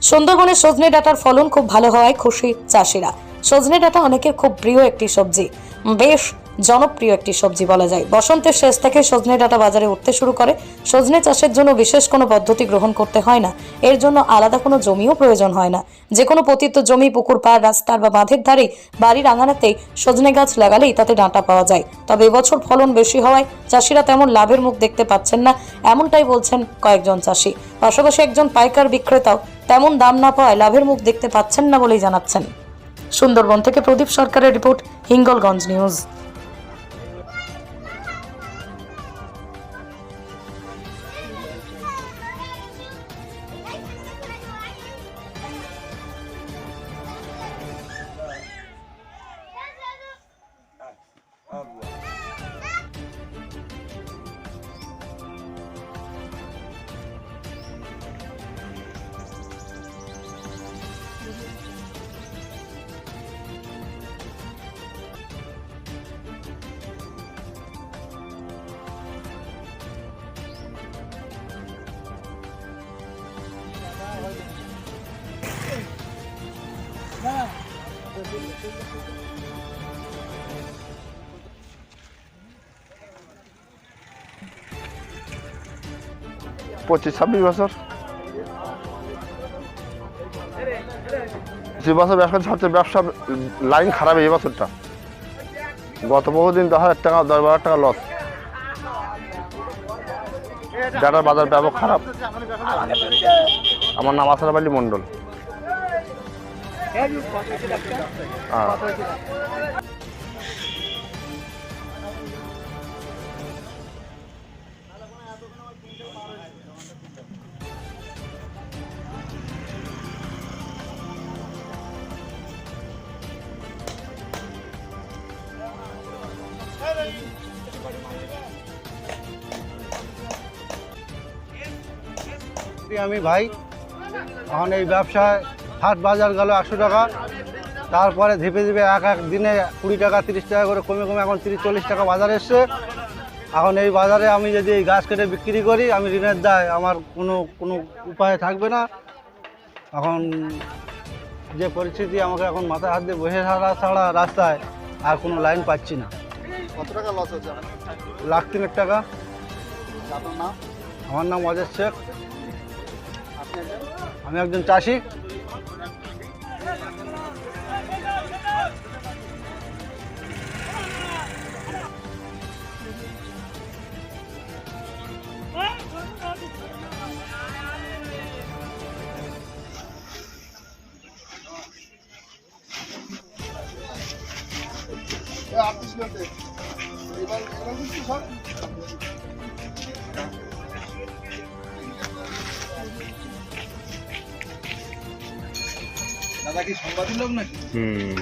সুন্দরবনে সজনে ডাঁটার ফলন খুব ভালো হওয়ায় খুশি চাষিরা। সজনে ডাঁটা অনেকের খুব প্রিয় একটি সবজি। বেশ জনপ্রিয় একটি সবজি বলা যায়। বসন্তের শেষ থেকে সজনে ডাঁটা বাজারে উঠতে শুরু করে। সজনে চাষের জন্য বিশেষ কোনো পদ্ধতি গ্রহণ করতে হয় না। এর জন্য আলাদা কোনো জমিও প্রয়োজন হয় না। যে কোনো পতিত জমি, পুকুর, পাড়, রাস্তার বা বাঁধের ধারেই বাড়ির আঙানাতেই সজনে গাছ লাগালেই তাতে ডাঁটা পাওয়া যায়। তবে এবছর ফলন বেশি হওয়ায় চাষিরা তেমন লাভের মুখ দেখতে পাচ্ছেন না, এমনটাই বলছেন কয়েকজন চাষি। পাশাপাশি একজন পাইকার বিক্রেতাও তেমন দাম না পাওয়ায় লাভের মুখ দেখতে পাচ্ছেন না বলেই জানাচ্ছেন। সুন্দরবন থেকে প্রদীপ সরকারের রিপোর্ট, হিঙ্গলগঞ্জ নিউজ। পঁচিশ ছাব্বিশ বছর। যে বছর ব্যবসা সবচেয়ে ব্যবসা লাইন খারাপ এই বছরটা। গত বহুদিন দশ হাজার টাকা, দশ বারো টাকা লস ডাটার বাজার ব্যাপক খারাপ। আমার নাম আসার আলী মণ্ডল। হ্যাঁ করি আমি ভাই এখন এই ব্যবসায় হাট বাজার গেল একশো টাকা। তারপরে ধীপে ধীপে এক এক দিনে কুড়ি টাকা তিরিশ টাকা করে কমে কমে এখন তিরিশ চল্লিশ টাকা বাজার এসছে। এখন এই বাজারে আমি যদি এই গাছ কেটে বিক্রি করি আমি ঋণের দায় আমার কোনো কোনো উপায় থাকবে না। এখন যে পরিস্থিতি আমাকে এখন মাথায় হাত দিয়ে বসে থাকা ছাড়া রাস্তায় আর কোনো লাইন পাচ্ছি না। কত টাকা লস হচ্ছে? লাখ তিনেক টাকা। আমার নাম অজয় শেখ। আমি একজন চাষি। আটত্রিশ মিনিটে এবার এবার কিন্তু সব দাদা কি সাংবাদিক লোক নাকি? হুম।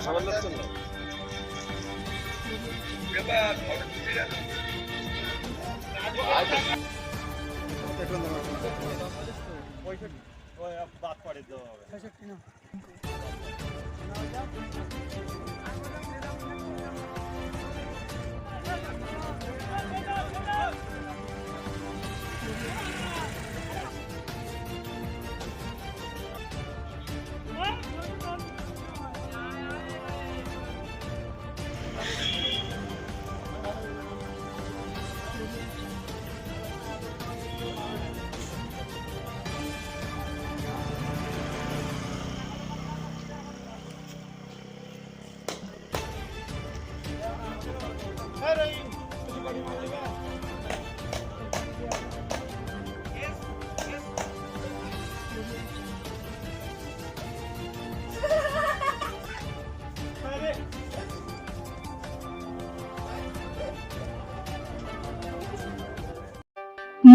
সবার লোক চলল বাদ পড়ে দেওয়া হবে